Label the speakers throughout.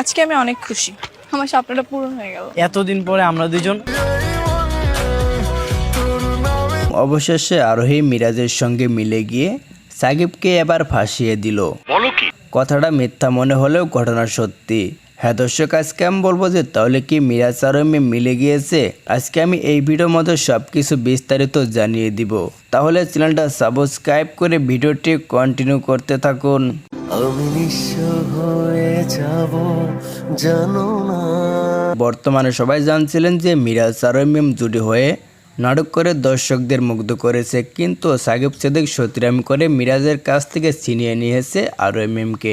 Speaker 1: আজকে আমি অনেক খুশি। আমার স্বপ্নটা পূরণ হয়ে গেল।
Speaker 2: এতদিন পরে আমরা দুজন।
Speaker 3: অবশেষে আরোহী মিরাজের সঙ্গে মিলে গিয়ে সাকিবকে এবার ফাঁসিয়ে দিল। কথাটা মিথ্যা মনে হলেও ঘটনা সত্যি। হ্যাঁ দর্শক আজকে আমি বলব যে তাহলে কি মিরাজ আরোহী মিলে গিয়েছে? আজকে আমি এই ভিডিওর মধ্যে সব কিছু বিস্তারিত জানিয়ে দিব। তাহলে চ্যানেলটা সাবস্ক্রাইব করে ভিডিওটি কন্টিনিউ করতে থাকুন।
Speaker 4: আমি নিঃস্ব হয়ে যাব জানো না।
Speaker 3: বর্তমানে সবাই জানছিলেন যে মিরাজ আর সারমিম জুটি হয়ে নাটক করে দর্শকদের মুগ্ধ করেছে কিন্তু সাকিব সিদ্দিক সতীরামি করে মিরাজের কাছ থেকে ছিনিয়ে নিয়েছে আর আরও এমএমকে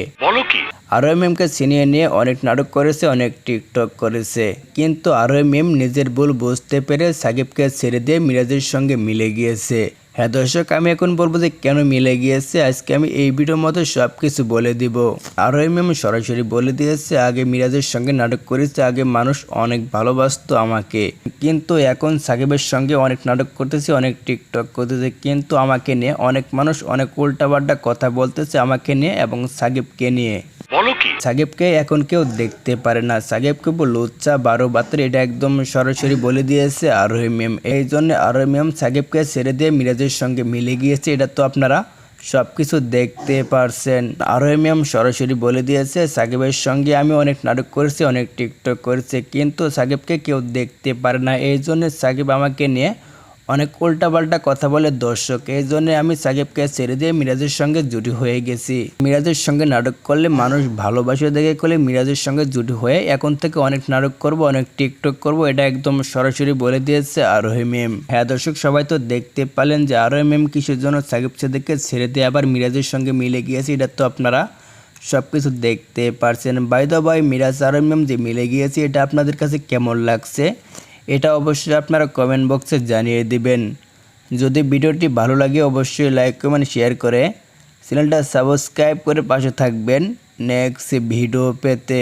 Speaker 3: আরও এমএমকে ছিনিয়ে নিয়ে অনেক নাটক করেছে অনেক টিকটক করেছে কিন্তু আরও এমএম নিজের ভুল বুঝতে পেরে সাকিবকে ছেড়ে দিয়ে মিরাজের সঙ্গে মিলে গিয়েছে। হ্যাঁ দর্শক, আমি এখন বলব যে কেন মিলে গিয়েছে? আজকে আমি এই ভিডিওর মধ্যে সব কিছু বলে দিব। আরও এমএম সরাসরি বলে দিয়েছে, আগে মিরাজের সঙ্গে নাটক করেছে, আগে মানুষ অনেক ভালোবাসতো আমাকে। কিন্তু এখন সাকিবের সঙ্গে অনেক নাটক করতেছে, অনেক টিকটক করতেছে, কিন্তু আমাকে নিয়ে অনেক মানুষ অনেক উল্টাপাল্টা কথা বলতেছে আমাকে নিয়ে এবং সাকিবকে নিয়ে। সাকিবকে এখন কেউ দেখতে পারে না। সাকিবকে লুচ্চা বারো বাতের এটা একদম সরাসরি বলে দিয়েছে আরোহী ম্যাম এই জন্য আরোহী ম্যাম সাকিবকে ছেড়ে দিয়ে মিরাজের সঙ্গে মিলে গিয়েছে। এটা তো আপনারা সব কিছু দেখতে পারছেন। আরোহী ম্যাম সরাসরি বলে দিয়েছে সাকিবের সঙ্গে আমি অনেক নাটক করেছি, অনেক টিকটক করেছি, কিন্তু সাকিবকে কেউ দেখতে পারে না। এই জন্য সাকিব আমাকে নিয়ে অনেক উল্টাপাল্টা কথা বলে দর্শক। এই জন্য আমি সাকিবকে ছেড়ে দিয়ে মিরাজের সঙ্গে জুটি হয়ে গেছি। মিরাজের সঙ্গে নাটক করলে মানুষ ভালোবাসে দেখে করলে মিরাজের সঙ্গে জুটি হয়ে এখন থেকে অনেক নাটক করব, অনেক টিকটক করব, এটা একদম সরাসরি বলে দিয়েছে আরোহী মেম। হ্যাঁ দর্শক, সবাই তো দেখতে পালেন যে আরোহী মেম কিসের জন্য সাকিব সিদ্দিককে ছেড়ে দিয়ে আবার মিরাজের সঙ্গে মিলে গিয়েছে, এটা তো আপনারা সব কিছু দেখতে পারছেন। বাই দ্য বাই মিরাজ আরম ম্যাম যে মিলে গিয়েছে, এটা আপনাদের কাছে কেমন লাগছে? এটা অবশ্যই আপনারা কমেন্ট বক্সে জানিয়ে দিবেন। যদি ভিডিওটি ভালো লাগে, অবশ্যই লাইক কমেন্ট শেয়ার করে চ্যানেলটা সাবস্ক্রাইব করে পাশে থাকবেন। নেক্সট ভিডিও পেতে।